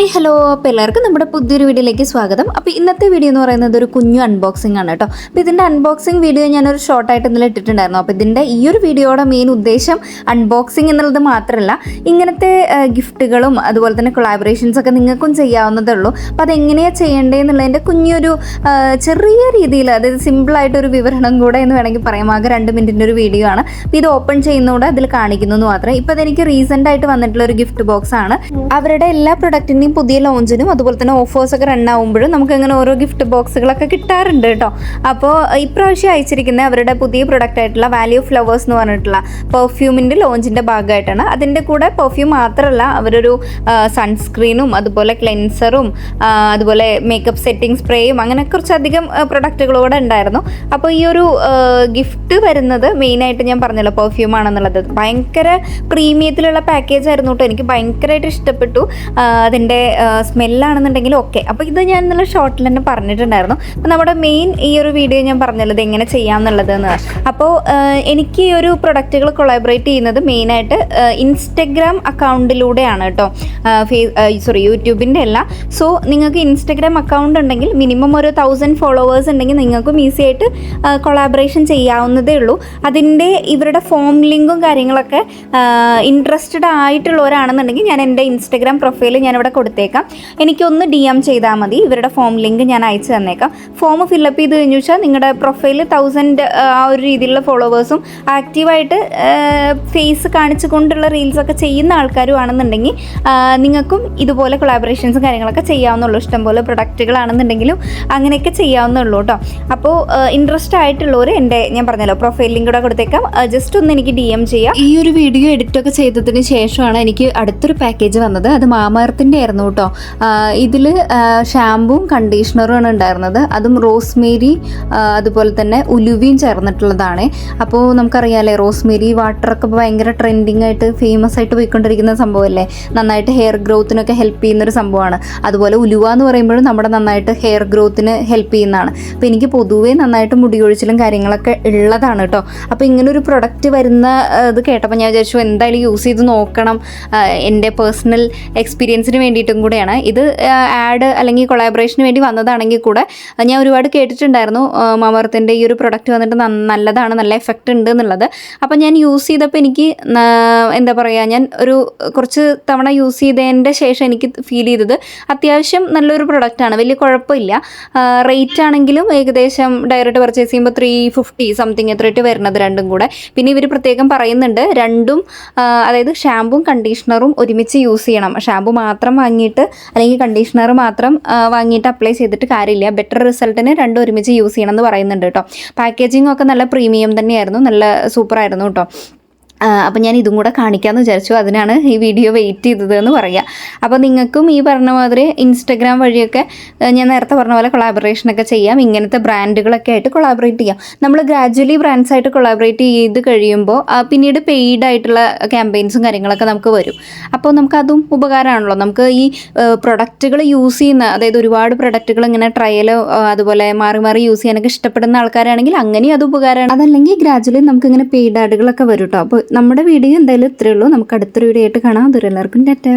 Hi hello. അപ്പോൾ എല്ലാവർക്കും നമ്മുടെ പുതിയൊരു വീഡിയോയിലേക്ക് സ്വാഗതം. അപ്പോൾ ഇന്നത്തെ വീഡിയോ എന്ന് പറയുന്നത് ഒരു കുഞ്ഞു അൺബോക്സിംഗ് ആണ് കേട്ടോ. അപ്പോൾ ഇതിന്റെ അൺബോക്സിംഗ് വീഡിയോ ഞാനൊരു ഷോർട്ടായിട്ട് ഇന്നലെ ഇട്ടിട്ടുണ്ടായിരുന്നു. അപ്പോൾ ഇതിന്റെ ഈ ഒരു വീഡിയോയുടെ മെയിൻ ഉദ്ദേശം അൺബോക്സിംഗ് എന്നുള്ളത് മാത്രമല്ല ഇങ്ങനത്തെ ഗിഫ്റ്റുകളും അതുപോലെ തന്നെ കൊളാബറേഷൻസ് ഒക്കെ നിങ്ങൾക്കും ചെയ്യാവുന്നതേ ഉള്ളൂ. അപ്പോൾ അതെങ്ങനെയാണ് ചെയ്യേണ്ടതെന്നുള്ളതിന്റെ കുഞ്ഞൊരു ചെറിയ രീതിയിൽ അതായത് സിമ്പിളായിട്ടൊരു വിവരണം കൂടെ എന്ന് വേണമെങ്കിൽ പറയാം. ആകെ രണ്ട് മിനിറ്റിന്റെ ഒരു വീഡിയോ ആണ്. അപ്പോൾ ഇത് ഓപ്പൺ ചെയ്യുന്നതുകൊണ്ട് അതിൽ കാണിക്കുന്നു മാത്രമേ. മാത്രം ഇപ്പോൾ അതെനിക്ക് റീസെന്റ് ആയിട്ട് വന്നിട്ടുള്ള ഒരു ഗിഫ്റ്റ് ബോക്സ് ആണ്. അവരുടെ എല്ലാ പ്രൊഡക്റ്റിന്റെയും പുതിയ ലോഞ്ചിനും അതുപോലെ തന്നെ ഓഫേഴ്സ് ഒക്കെ റൺ ആകുമ്പോഴും നമുക്ക് അങ്ങനെ ഓരോ ഗിഫ്റ്റ് ബോക്സുകളൊക്കെ കിട്ടാറുണ്ട് കേട്ടോ. അപ്പോൾ ഇപ്രാവശ്യം അയച്ചിരിക്കുന്ന അവരുടെ പുതിയ പ്രൊഡക്റ്റ് ആയിട്ടുള്ള വാല്യൂ ഫ്ലവേഴ്സ് എന്ന് പറഞ്ഞിട്ടുള്ള പെർഫ്യൂമിന്റെ ലോഞ്ചിന്റെ ഭാഗമായിട്ടാണ്. അതിന്റെ കൂടെ പെർഫ്യൂം മാത്രമല്ല അവരൊരു സൺസ്ക്രീനും അതുപോലെ ക്ലെൻസറും അതുപോലെ മേക്കപ്പ് സെറ്റിംഗ് സ്പ്രേയും അങ്ങനെ കുറച്ചധികം പ്രൊഡക്റ്റുകളോടെ ഉണ്ടായിരുന്നു. അപ്പോൾ ഈ ഒരു ഗിഫ്റ്റ് വരുന്നത് മെയിനായിട്ട് ഞാൻ പറഞ്ഞല്ലോ പെർഫ്യൂം ആണെന്നുള്ളത്. ഭയങ്കര പ്രീമിയത്തിലുള്ള പാക്കേജ് ആയിരുന്നു കേട്ടോ. എനിക്ക് ഭയങ്കരമായിട്ട് ഇഷ്ടപ്പെട്ടു. അതിന്റെ സ്മെല്ലാണെന്നുണ്ടെങ്കിലും ഓക്കെ അപ്പോൾ ഇത് ഞാൻ ഇന്നലെ ഷോർട്ടിൽ തന്നെ പറഞ്ഞിട്ടുണ്ടായിരുന്നു. അപ്പോൾ നമ്മുടെ മെയിൻ ഈ ഒരു വീഡിയോ ഞാൻ പറഞ്ഞല്ലോ ഇത് എങ്ങനെ ചെയ്യാമെന്നുള്ളത് എന്ന് അപ്പോൾ എനിക്ക് ഈ ഒരു പ്രൊഡക്റ്റുകൾ കൊളാബറേറ്റ് ചെയ്യുന്നത് മെയിനായിട്ട് ഇൻസ്റ്റഗ്രാം അക്കൗണ്ടിലൂടെയാണ് കേട്ടോ. സോറി യൂട്യൂബിന്റെ അല്ല. സോ നിങ്ങൾക്ക് ഇൻസ്റ്റഗ്രാം അക്കൗണ്ട് ഉണ്ടെങ്കിൽ മിനിമം ഒരു തൗസൻഡ് ഫോളോവേഴ്സ് ഉണ്ടെങ്കിൽ നിങ്ങൾക്കും ഈസി ആയിട്ട് കൊളാബറേഷൻ ചെയ്യാവുന്നതേ ഉള്ളൂ. അതിന്റെ ഇവരുടെ ഫോം ലിങ്കും കാര്യങ്ങളൊക്കെ ഇൻട്രസ്റ്റഡ് ആയിട്ടുള്ളവരാണെന്നുണ്ടെങ്കിൽ ഞാൻ എന്റെ ഇൻസ്റ്റഗ്രാം പ്രൊഫൈൽ ഞാനിവിടെ കൊടുത്തേക്കാം. എനിക്കൊന്ന് ഡി എം ചെയ്താൽ മതി. ഇവരുടെ ഫോം ലിങ്ക് ഞാൻ അയച്ചു തന്നേക്കാം. ഫോം ഫില്ലപ്പ് ചെയ്ത് കഴിഞ്ഞു വെച്ചാൽ നിങ്ങളുടെ പ്രൊഫൈൽ തൗസൻഡ് ആ ഒരു രീതിയിലുള്ള ഫോളോവേഴ്സും ആക്റ്റീവായിട്ട് ഫേസ് കാണിച്ചു കൊണ്ടുള്ള റീൽസൊക്കെ ചെയ്യുന്ന ആൾക്കാരും ആണെന്നുണ്ടെങ്കിൽ നിങ്ങൾക്കും ഇതുപോലെ കൊളാബറേഷൻസും കാര്യങ്ങളൊക്കെ ചെയ്യാവുന്നുള്ളൂ. ഇഷ്ടംപോലെ പ്രൊഡക്റ്റുകളാണെന്നുണ്ടെങ്കിലും അങ്ങനെയൊക്കെ ചെയ്യാവുന്നുള്ളൂ കേട്ടോ. അപ്പോൾ ഇൻട്രസ്റ്റ് ആയിട്ടുള്ളവർ എന്റെ ഞാൻ പറഞ്ഞല്ലോ പ്രൊഫൈൽ ലിങ്ക് കൂടെ കൊടുത്തേക്കാം. ജസ്റ്റ് ഒന്ന് എനിക്ക് ഡി എം ചെയ്യാം. ഈ ഒരു വീഡിയോ എഡിറ്റൊക്കെ ചെയ്തതിന് ശേഷമാണ് എനിക്ക് അടുത്തൊരു പാക്കേജ് വന്നത്. അത് മാമാർത്തിന്റെ ആയിരുന്നു കേട്ടോ. ഇതിൽ ഷാമ്പുവും കണ്ടീഷണറും ആണ് ഉണ്ടായിരുന്നത്. അതും റോസ്മേരി അതുപോലെ തന്നെ ഉലുവയും ചേർന്നിട്ടുള്ളതാണ്. അപ്പോൾ നമുക്കറിയാമല്ലേ റോസ്മേരി വാട്ടറൊക്കെ ഭയങ്കര ട്രെൻഡിങ് ആയിട്ട് ഫേമസ് ആയിട്ട് പോയിക്കൊണ്ടിരിക്കുന്ന സംഭവമല്ലേ? നന്നായിട്ട് ഹെയർ ഗ്രോത്തിനൊക്കെ ഹെൽപ്പ് ചെയ്യുന്ന ഒരു സംഭവമാണ്. അതുപോലെ ഉലുവ എന്ന് പറയുമ്പോഴും നമ്മുടെ നന്നായിട്ട് ഹെയർ ഗ്രോത്തിന് ഹെൽപ്പ് ചെയ്യുന്നതാണ്. അപ്പോൾ എനിക്ക് പൊതുവേ നന്നായിട്ട് മുടിയൊഴിച്ചിലും കാര്യങ്ങളൊക്കെ ഉള്ളതാണ് കേട്ടോ. അപ്പോൾ ഇങ്ങനൊരു പ്രൊഡക്റ്റ് വരുന്ന ഇത് കേട്ടപ്പോൾ ഞാൻ വിചാരിച്ചു എന്തായാലും യൂസ് ചെയ്ത് നോക്കണം. എന്റെ പേഴ്സണൽ എക്സ്പീരിയൻസിന് വേണ്ടിയിട്ടും കൂടെയാണ്. ഇത് ആഡ് അല്ലെങ്കിൽ കൊളാബറേഷന് വേണ്ടി വന്നതാണെങ്കിൽ കൂടെ ഞാൻ ഒരുപാട് കേട്ടിട്ടുണ്ടായിരുന്നു. മമർത്തിന്റെ ഈ ഒരു പ്രൊഡക്റ്റ് വന്നിട്ട് നല്ലതാണ് നല്ല എഫക്റ്റ് ഉണ്ട് എന്നുള്ളത്. അപ്പം ഞാൻ യൂസ് ചെയ്തപ്പോൾ എനിക്ക് എന്താ പറയുക ഞാൻ ഒരു കുറച്ച് തവണ യൂസ് ചെയ്തതിന്റെ ശേഷം എനിക്ക് ഫീൽ ചെയ്തത് അത്യാവശ്യം നല്ലൊരു പ്രൊഡക്റ്റാണ് വലിയ കുഴപ്പമില്ല. റേറ്റ് ആണെങ്കിലും ഏകദേശം ഡയറക്റ്റ് പർച്ചേസ് ചെയ്യുമ്പോൾ ത്രീ ഫിഫ്റ്റി സംതിങ് എത്രയായിട്ട് വരുന്നത് രണ്ടും കൂടെ. പിന്നെ ഇവർ പ്രത്യേകം പറയുന്നുണ്ട് രണ്ടും അതായത് ഷാമ്പും കണ്ടീഷണറും ഒരുമിച്ച് യൂസ് ചെയ്യണം. ഷാമ്പു മാത്രം വാങ്ങിയിട്ട് അല്ലെങ്കിൽ കണ്ടീഷണർ മാത്രം വാങ്ങിയിട്ട് അപ്ലൈ ചെയ്തിട്ട് കാര്യമില്ല. ബെറ്റർ റിസൾട്ടിന് രണ്ടും ഒരുമിച്ച് യൂസ് ചെയ്യണം എന്ന് പറയുന്നുണ്ട് കേട്ടോ. പാക്കേജിംഗ് ഒക്കെ നല്ല പ്രീമിയം തന്നെയായിരുന്നു. നല്ല സൂപ്പറായിരുന്നു കേട്ടോ. അപ്പം ഞാൻ ഇതും കൂടെ കാണിക്കാമെന്ന് വിചാരിച്ചു. അതിനാണ് ഈ വീഡിയോ വെയിറ്റ് ചെയ്തത് എന്ന് പറയുക അപ്പോൾ നിങ്ങൾക്കും ഈ പറഞ്ഞ മാതിരി ഇൻസ്റ്റഗ്രാം വഴിയൊക്കെ ഞാൻ നേരത്തെ പറഞ്ഞ പോലെ കൊളാബറേഷനൊക്കെ ചെയ്യാം. ഇങ്ങനത്തെ ബ്രാൻഡുകളൊക്കെ ആയിട്ട് കൊളാബറേറ്റ് ചെയ്യാം. നമ്മൾ ഗ്രാജ്വലി ബ്രാൻഡ്സായിട്ട് കൊളാബറേറ്റ് ചെയ്ത് കഴിയുമ്പോൾ പിന്നീട് പെയ്ഡ് ആയിട്ടുള്ള ക്യാമ്പയിൻസും കാര്യങ്ങളൊക്കെ നമുക്ക് വരും. അപ്പോൾ നമുക്കതും ഉപകാരമാണല്ലോ. നമുക്ക് ഈ പ്രൊഡക്റ്റുകൾ യൂസ് ചെയ്യുന്ന അതായത് ഒരുപാട് പ്രൊഡക്റ്റുകൾ ഇങ്ങനെ ട്രയലോ അതുപോലെ മാറി മാറി യൂസ് ചെയ്യാനൊക്കെ ഇഷ്ടപ്പെടുന്ന ആൾക്കാരാണെങ്കിൽ അങ്ങനെയും അത് ഉപകാരമാണ്. അതല്ലെങ്കിൽ ഗ്രാജ്വലി നമുക്ക് ഇങ്ങനെ പെയ്ഡ് ആഡുകളൊക്കെ വരും കേട്ടോ അപ്പോൾ നമ്മുടെ വീഡിയോ എന്തായാലും ഇത്രയേ ഉള്ളൂ. നമുക്ക് അടുത്തൊരു വീഡിയോ ആയിട്ട് കാണാം. അതൊരു എല്ലാവർക്കും ടാറ്റാ.